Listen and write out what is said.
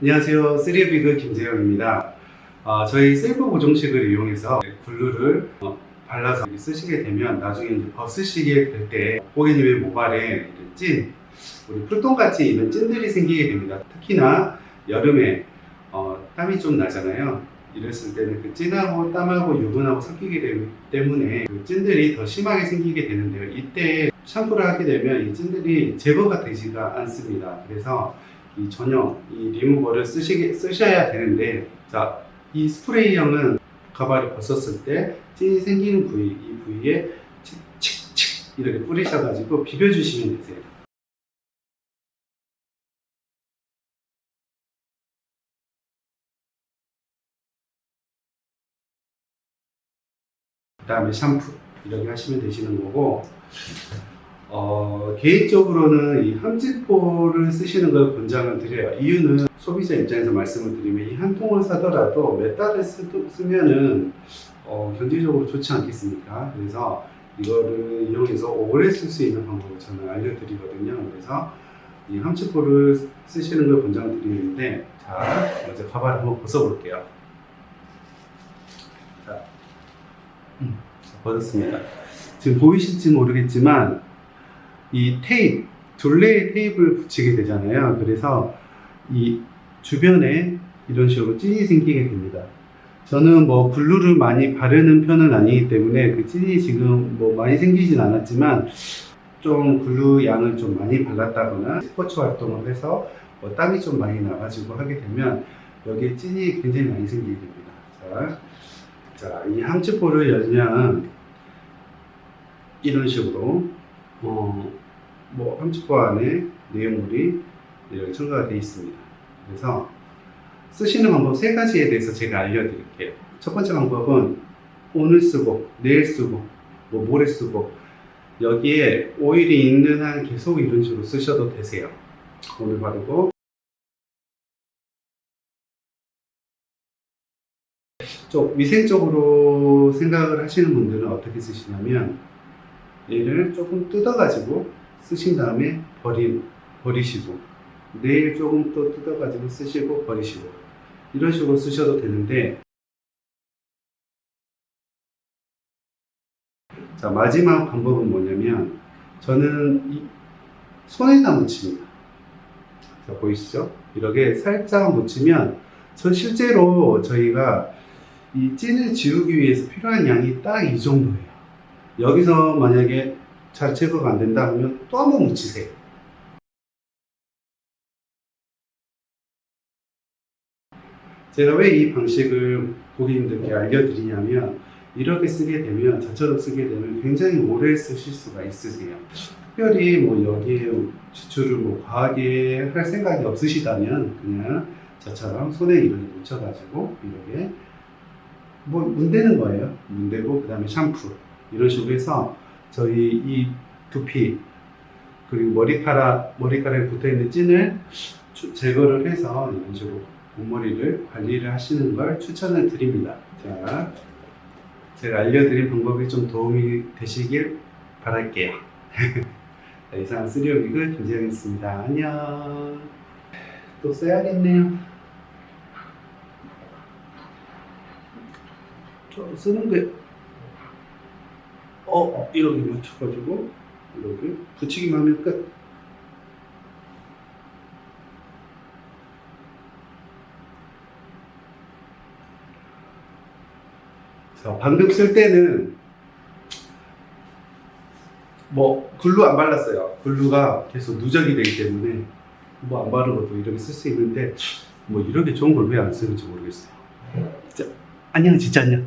안녕하세요. 3비그 김재영입니다. 어, 저희 셀프 고정식을 이용해서 글루를 어, 발라서 쓰시게 되면 나중에 이제 벗으시게 될 때 고객님의 모발에 찐, 우리 풀똥같이 이런 찐들이 생기게 됩니다. 특히나 여름에 어, 땀이 좀 나잖아요. 이랬을 때는 그 찐하고 땀하고 유분하고 섞이게 되기 때문에 그 찐들이 더 심하게 생기게 되는데요. 이때 샴푸를 하게 되면 이 찐들이 제거가 되지가 않습니다. 그래서 이 전용 이 리무버를 쓰시게 쓰셔야 되는데 자 이 스프레이형은 가발을 벗었을 때 찐이 생기는 부위 이 부위에 칙칙칙 이렇게 뿌리셔가지고 비벼주시면 되세요. 그 다음에 샴푸 이렇게 하시면 되시는 거고 어, 개인적으로는 이 함지포를 쓰시는 걸 권장을 드려요. 이유는 소비자 입장에서 말씀을 드리면 이 한 통을 사더라도 몇 달을 쓰, 쓰면은 어, 경제적으로 좋지 않겠습니까? 그래서 이거를 이용해서 오래 쓸 수 있는 방법을 저는 알려드리거든요. 그래서 이 함지포를 쓰시는 걸 권장을 드리는데 자, 먼저 가발 한번 벗어볼게요. 자, 음, 자, 벗었습니다. 지금 보이실지 모르겠지만 이 테이프, 둘레의 테이프를 붙이게 되잖아요. 그래서 이 주변에 이런 식으로 찐이 생기게 됩니다. 저는 뭐 블루를 많이 바르는 편은 아니기 때문에 그 찐이 지금 뭐 많이 생기진 않았지만 좀 글루 양을 좀 많이 발랐다거나 스포츠 활동을 해서 뭐 땀이 좀 많이 나가지고 하게 되면 여기에 찐이 굉장히 많이 생기게 됩니다. 자, 자, 이 함치포를 열면 이런 식으로 어, 뭐 함치포 안에 내용물이 이렇게 첨가가 되어 있습니다. 그래서 쓰시는 방법 세 가지에 대해서 제가 알려드릴게요. 첫 번째 방법은 오늘 쓰고 내일 쓰고 뭐 모레 쓰고 여기에 오일이 있는 한 계속 이런 식으로 쓰셔도 되세요. 오늘 바르고 좀 위생적으로 생각을 하시는 분들은 어떻게 쓰시냐면 얘를 조금 뜯어가지고 쓰신 다음에 버리, 버리시고 내일 조금 또 뜯어가지고 쓰시고 버리시고 이런 식으로 쓰셔도 되는데 자 마지막 방법은 뭐냐면 저는 이 손에다 묻힙니다 자 보이시죠? 이렇게 살짝 묻히면 전 실제로 저희가 이 찐을 지우기 위해서 필요한 양이 딱 이 정도예요 여기서 만약에 잘 제거가 안 된다 하면 또 한 번 묻히세요. 제가 왜 이 방식을 고객님들께 알려드리냐면 이렇게 쓰게 되면 저처럼 쓰게 되면 굉장히 오래 쓰실 수가 있으세요. 특별히 뭐 여기에 지출을 뭐 과하게 할 생각이 없으시다면 그냥 저처럼 손에 이렇게 묻혀가지고 이렇게 뭐 문대는 거예요. 문대고 그 다음에 샴푸 이런 식으로 해서 저희 이 두피 그리고 머리카락 머리카락에 붙어 있는 찐을 추- 제거를 해서 이런 식으로 앞머리를 관리를 하시는 걸 추천을 드립니다. 자, 제가 알려드린 방법이 좀 도움이 되시길 바랄게요. 자, 이상 쓰리오빅을 김재영이었습니다. 안녕. 또 써야겠네요. 저 쓰는 게 어, 이렇게 맞춰가지고 이렇게 붙이기만 하면 끝. 자, 방금 쓸 때는 뭐 글루 안 발랐어요. 글루가 계속 누적이 되기 때문에 뭐 안 바르고도 이렇게 쓸 수 있는데 뭐 이렇게 좋은 걸 왜 안 쓰는지 모르겠어요. 자, 안녕 진짜 안녕.